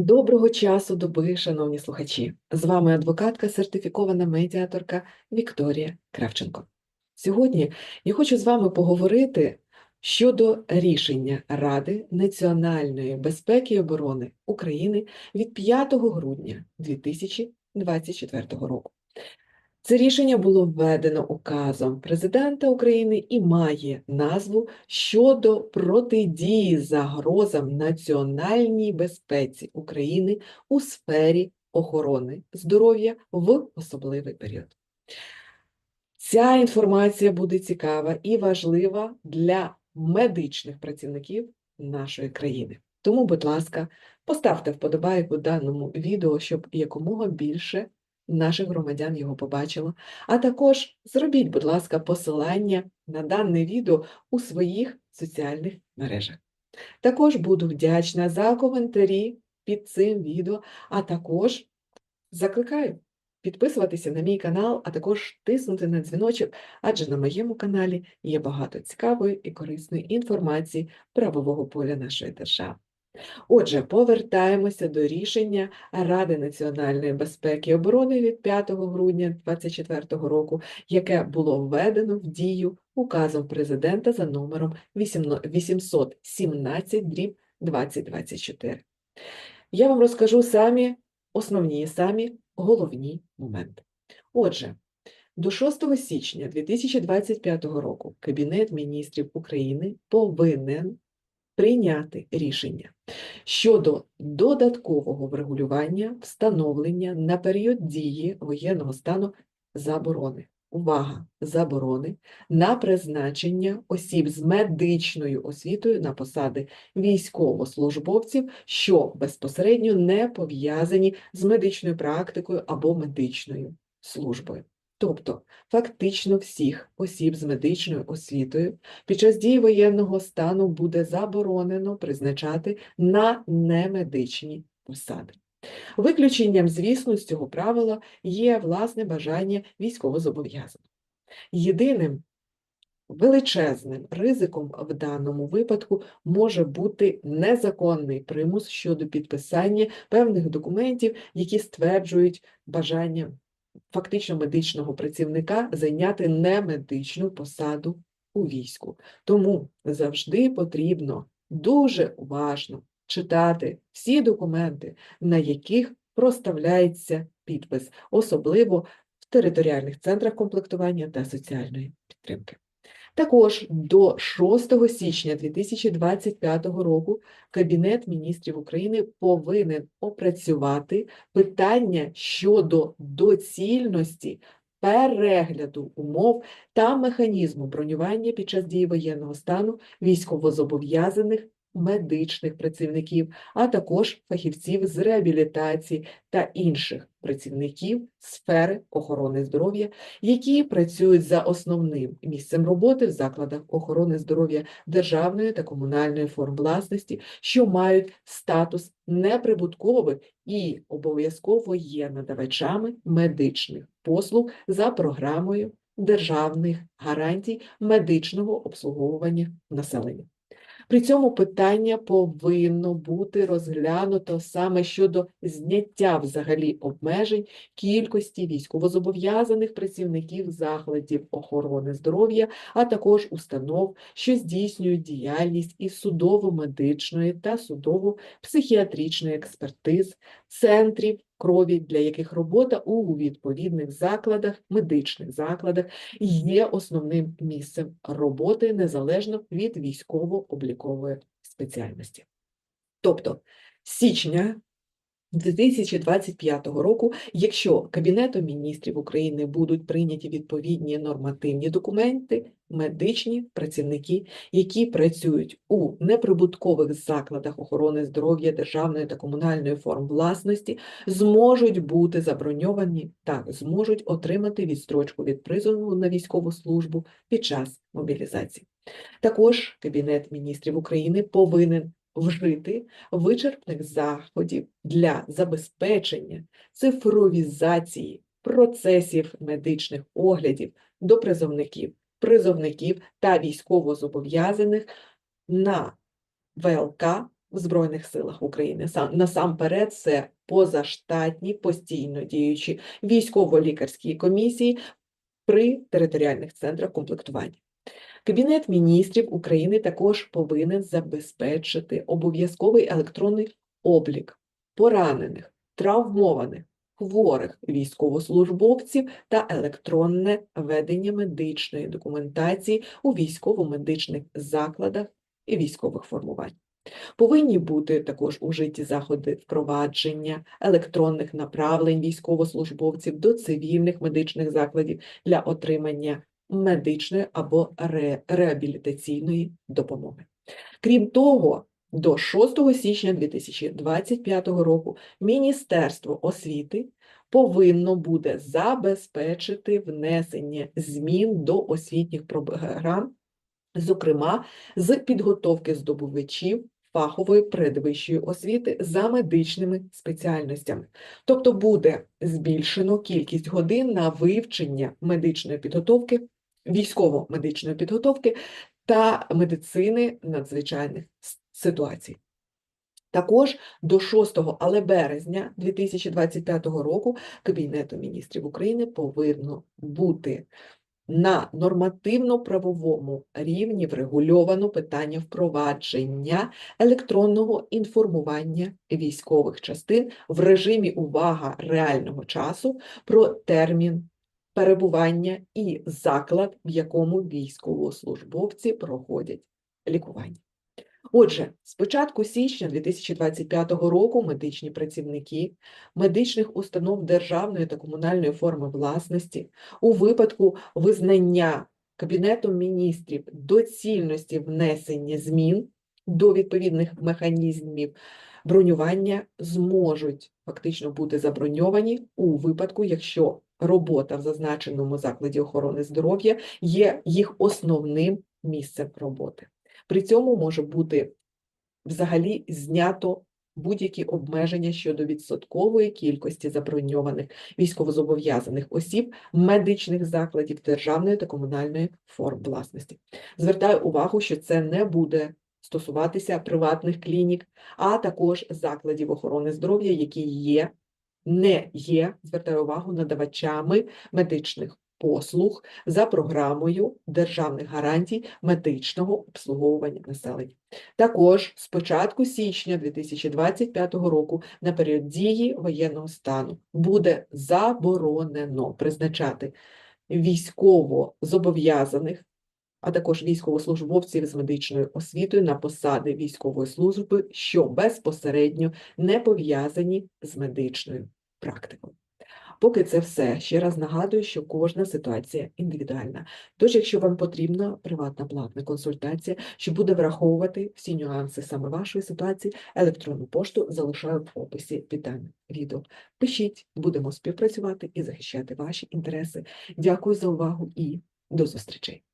Доброго часу доби, шановні слухачі! З вами адвокатка, сертифікована медіаторка Вікторія Кравченко. Сьогодні я хочу з вами поговорити щодо рішення Ради національної безпеки і оборони України від 5 грудня 2024 року. Це рішення було введено указом президента України і має назву щодо протидії загрозам національній безпеці України у сфері охорони здоров'я в особливий період. Ця інформація буде цікава і важлива для медичних працівників нашої країни. Тому, будь ласка, поставте вподобайку даному відео, щоб якомога більше наших громадян його побачило. А також зробіть, будь ласка, посилання на дане відео у своїх соціальних мережах. Також буду вдячна за коментарі під цим відео, а також закликаю підписуватися на мій канал, а також тиснути на дзвіночок, адже на моєму каналі є багато цікавої і корисної інформації правового поля нашої держави. Отже, повертаємося до рішення Ради національної безпеки і оборони від 5 грудня 2024 року, яке було введено в дію указом президента за номером 817 дріб 2024. Я вам розкажу самі основні, самі головні моменти. Отже, до 6 січня 2025 року Кабінет міністрів України повинен прийняти рішення щодо додаткового врегулювання встановлення на період дії воєнного стану заборони. Увага! Заборони на призначення осіб з медичною освітою на посади військовослужбовців, що безпосередньо не пов'язані з медичною практикою або медичною службою. Тобто фактично всіх осіб з медичною освітою під час дії воєнного стану буде заборонено призначати на немедичні посади. Виключенням, звісно, з цього правила є власне бажання військовозобов'язаного. Єдиним величезним ризиком в даному випадку може бути незаконний примус щодо підписання певних документів, які стверджують бажання фактично медичного працівника зайняти немедичну посаду у війську. Тому завжди потрібно дуже уважно читати всі документи, на яких проставляється підпис, особливо в територіальних центрах комплектування та соціальної підтримки. Також до 6 січня 2025 року Кабінет міністрів України повинен опрацювати питання щодо доцільності перегляду умов та механізму бронювання під час дії воєнного стану військовозобов'язаних медичних працівників, а також фахівців з реабілітації та інших працівників сфери охорони здоров'я, які працюють за основним місцем роботи в закладах охорони здоров'я державної та комунальної форм власності, що мають статус неприбуткових і обов'язково є надавачами медичних послуг за програмою державних гарантій медичного обслуговування населення. При цьому питання повинно бути розглянуто саме щодо зняття взагалі обмежень кількості військовозобов'язаних працівників закладів охорони здоров'я, а також установ, що здійснюють діяльність із судово-медичної та судово-психіатричної експертиз, центрів крові, для яких робота у відповідних закладах, медичних закладах є основним місцем роботи незалежно від військово-облікової спеціальності. Тобто січня 2025 року, якщо Кабінетом міністрів України будуть прийняті відповідні нормативні документи, медичні працівники, які працюють у неприбуткових закладах охорони здоров'я державної та комунальної форм власності, зможуть бути заброньовані та зможуть отримати відстрочку від призову на військову службу під час мобілізації. Також Кабінет міністрів України повинен вжити вичерпних заходів для забезпечення цифровізації процесів медичних оглядів до призовників, призовників та військовозобов'язаних на ВЛК в Збройних силах України. Сам насамперед це позаштатні постійно діючі військово-лікарські комісії при територіальних центрах комплектування. Кабінет міністрів України також повинен забезпечити обов'язковий електронний облік поранених, травмованих, хворих військовослужбовців та електронне ведення медичної документації у військово-медичних закладах і військових формувань. Повинні бути також ужиті заходи впровадження електронних направлень військовослужбовців до цивільних медичних закладів для отримання медичної або ре- реабілітаційної допомоги. Крім того, до 6 січня 2025 року Міністерство освіти повинно буде забезпечити внесення змін до освітніх програм, зокрема з підготовки здобувачів фахової передвищої освіти за медичними спеціальностями. Тобто буде збільшено кількість годин на вивчення медичної підготовки, військово-медичної підготовки та медицини надзвичайних ситуацій. Також до 6, але березня 2025 року Кабінетом міністрів України повинно бути на нормативно-правовому рівні врегульовано питання впровадження електронного інформування військових частин в режимі увага реального часу про термін перебування і заклад, в якому військовослужбовці проходять лікування. Отже, з початку січня 2025 року медичні працівники медичних установ державної та комунальної форми власності у випадку визнання Кабінетом міністрів доцільності внесення змін до відповідних механізмів бронювання зможуть фактично бути заброньовані у випадку, якщо робота в зазначеному закладі охорони здоров'я є їх основним місцем роботи. При цьому може бути взагалі знято будь-які обмеження щодо відсоткової кількості заброньованих військовозобов'язаних осіб медичних закладів державної та комунальної форм власності. Звертаю увагу, що це не буде стосуватися приватних клінік, а також закладів охорони здоров'я, які є, не є, звертаю увагу, надавачами медичних послуг за програмою державних гарантій медичного обслуговування населення. Також з початку січня 2025 року на період дії воєнного стану буде заборонено призначати військово зобов'язаних, а також військовослужбовців з медичною освітою на посади військової служби, що безпосередньо не пов'язані з медичною практикою. Поки це все, ще раз нагадую, що кожна ситуація індивідуальна. Тож, якщо вам потрібна приватна платна консультація, що буде враховувати всі нюанси саме вашої ситуації, електронну пошту залишаю в описі під даним відео. Пишіть, будемо співпрацювати і захищати ваші інтереси. Дякую за увагу і до зустрічей!